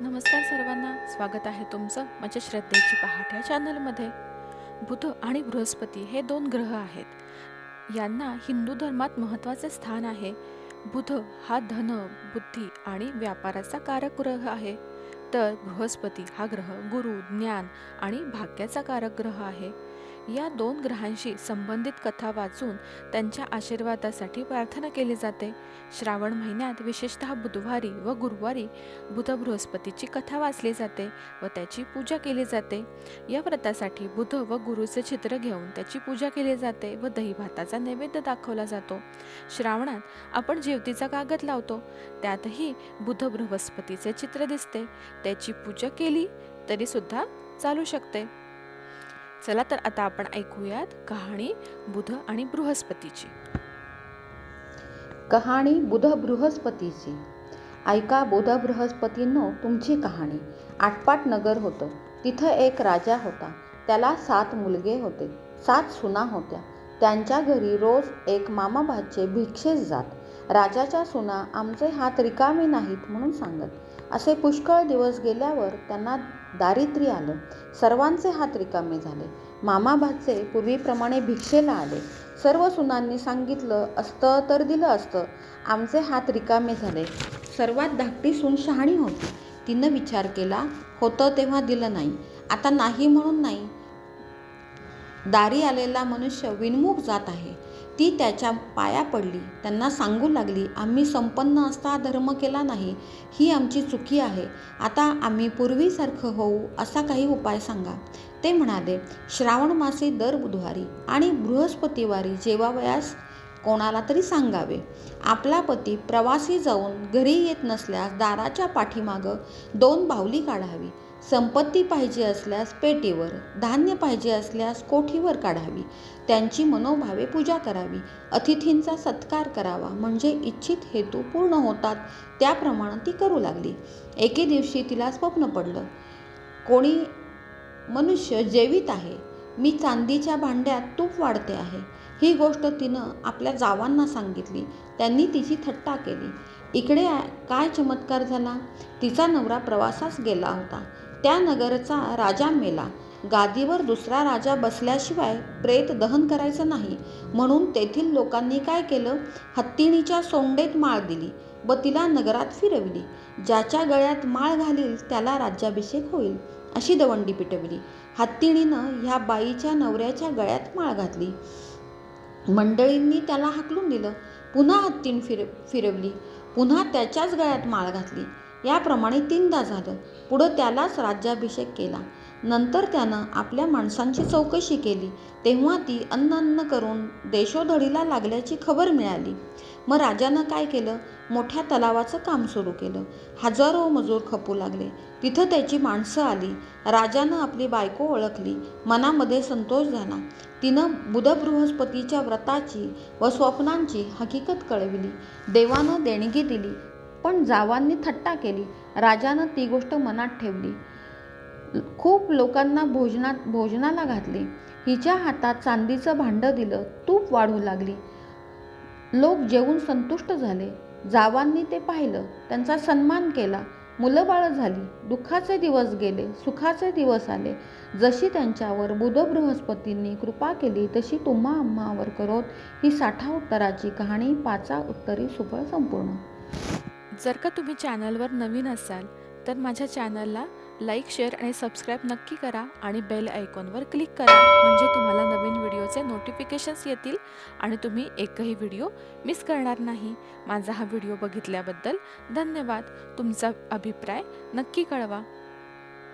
नमस्कार सर्वांना. स्वागत आहे तुमचं माझ्या श्रद्धेची पहाट या चॅनलमध्ये बुध आणि बृहस्पती हे दोन ग्रह आहेत. यांना हिंदू धर्मात महत्त्वाचे स्थान आहे. बुध हा धन बुद्धी आणि व्यापाराचा कारक ग्रह आहे. तर बृहस्पती हा ग्रह गुरु ज्ञान आणि भाग्याचा कारक ग्रह आहे. या दोन ग्रहांशी संबंधित कथा वाचून त्यांच्या आशीर्वादासाठी प्रार्थना केली जाते. श्रावण महिन्यात विशेषतः बुधवारी व गुरुवारी बुध बृहस्पतीची कथा वाचली जाते व त्याची पूजा केली जाते. या व्रतासाठी बुध व गुरुचे चित्र घेऊन त्याची पूजा केली जाते व दही भाताचा नैवेद्य दाखवला जातो. श्रावणात आपण जेवतीचा कागद लावतो. त्यातही बुध बृहस्पतीचे चित्र दिसते. त्याची पूजा केली तरीसुद्धा चालू शकते. चला तर आता आपण ऐकूयात कहाणी बुध आणि बृहस्पतीची. कहाणी बुध बृहस्पतीची. ऐका बुध बृहस्पतींनो तुमची कहाणी. आटपाट नगर होतं. तिथं एक राजा होता. त्याला सात मुलगे होते. सात सुना होत्या. त्यांच्या घरी रोज एक मामाभाचे भिक्षेस जात. राजाच्या सुना आमचे हात रिकामे नाहीत म्हणून सांगत. असे पुष्कळ दिवस गेल्यावर त्यांना दारिद्र्य आलं. सर्वांचे हात रिकामे झाले. मामाभाचे पूर्वीप्रमाणे भिक्षेला आले. सर्व सुनांनी सांगितलं असतं तर दिलं असतं. आमचे हात रिकामे झाले. सर्वात धाकटी सून शहाणी होती. तिनं विचार केला होतं तेव्हा दिलं नाही. आता नाही म्हणून नाही. दारी आलेला मनुष्य विनमुख जात आहे. ती त्याच्या पाया पडली. त्यांना सांगू लागली आम्ही संपन्न असता धर्म केला नाही. ही आमची चुकी आहे. आता आम्ही पूर्वीसारखं होऊ असा काही उपाय सांगा. ते म्हणाले श्रावण मासे दर बुधवारी आणि बृहस्पतिवारी जेवावयास कोणाला तरी सांगावे. आपला पती प्रवासी जाऊन घरी येत नसल्यास दाराच्या पाठीमागं दोन बाहुली काढावी. संपत्ती पाहिजे असल्यास पेटीवर धान्य पाहिजे असल्यास कोठीवर काढावी. त्यांची मनोभावे पूजा करावी. अतिथींचा सत्कार करावा म्हणजे इच्छित हेतू पूर्ण होतात त्याप्रमाणे ती करू लागली. एके दिवशी तिला स्वप्न पडलं कोणी मनुष्य जेवित आहे. मी चांदीच्या भांड्यात तूप वाढते आहे. ही गोष्ट तिनं आपल्या जावांना सांगितली. त्यांनी तिची थट्टा केली. इकडे काय चमत्कार झाला? तिचा नवरा प्रवासास गेला होता. त्या नगरचा राजा मेला. गादीवर दुसरा राजा बसल्याशिवाय प्रेत दहन करायचं नाही. म्हणून तेथील लोकांनी काय केलं? हत्तीणीच्या सोंडेत माळ दिली व तिला नगरात फिरवली. ज्याच्या गळ्यात माळ घालील त्याला राज्याभिषेक होईल अशी दवंडी पिटवली. हत्तीणीनं ह्या बाईच्या नवऱ्याच्या गळ्यात माळ घातली. मंडळींनी त्याला हाकलून दिलं. पुन्हा हत्तीन फिर फिरवली. पुन्हा त्याच्याच गळ्यात माळ घातली. याप्रमाणे तीनदा झालं. पुढं त्यालाच राज्याभिषेक केला. नंतर त्यानं आपल्या माणसांची चौकशी केली. तेव्हा ती अन्न अन्न करून देशोधडीला लागल्याची खबर मिळाली. मग राजानं काय केलं? मोठ्या तलावाचं काम सुरू केलं. हजारो मजूर खपू लागले. तिथं त्याची माणसं आली. राजानं आपली बायको ओळखली. मनामध्ये संतोष झाला. तिनं बुधबृहस्पतीच्या व्रताची व स्वप्नांची हकीकत कळविली. देवानं देणगी दिली पण जावांनी थट्टा केली. राजानं ती गोष्ट मनात ठेवली. खूप लोकांना भोजनात भोजनाला घातले. हिच्या हातात चांदीचं भांडं दिलं. तूप वाढू लागली. लोक जेवून संतुष्ट झाले. जावांनी ते पाहिलं त्यांचा सन्मान केला. मुलं बाळं झाली दुःखाचे दिवस गेले सुखाचे दिवस आले. जशी त्यांच्यावर बुध बृहस्पतींनी कृपा केली तशी तुम्हा आम्हावर करोत ही साठा उत्तराची कहाणी पाचा उत्तरी सुफळ संपूर्ण. जर का तुम्ही चॅनलवर नवीन असाल तर माझ्या चॅनलला लाईक शेअर आणि सबस्क्राईब नक्की करा आणि बेल आयकॉनवर क्लिक करा म्हणजे तुम्हाला नवीन व्हिडिओचे नोटिफिकेशन्स येतील आणि तुम्ही एकही व्हिडिओ मिस करणार नाही. माझा हा व्हिडिओ बघितल्याबद्दल धन्यवाद. तुमचा अभिप्राय नक्की कळवा.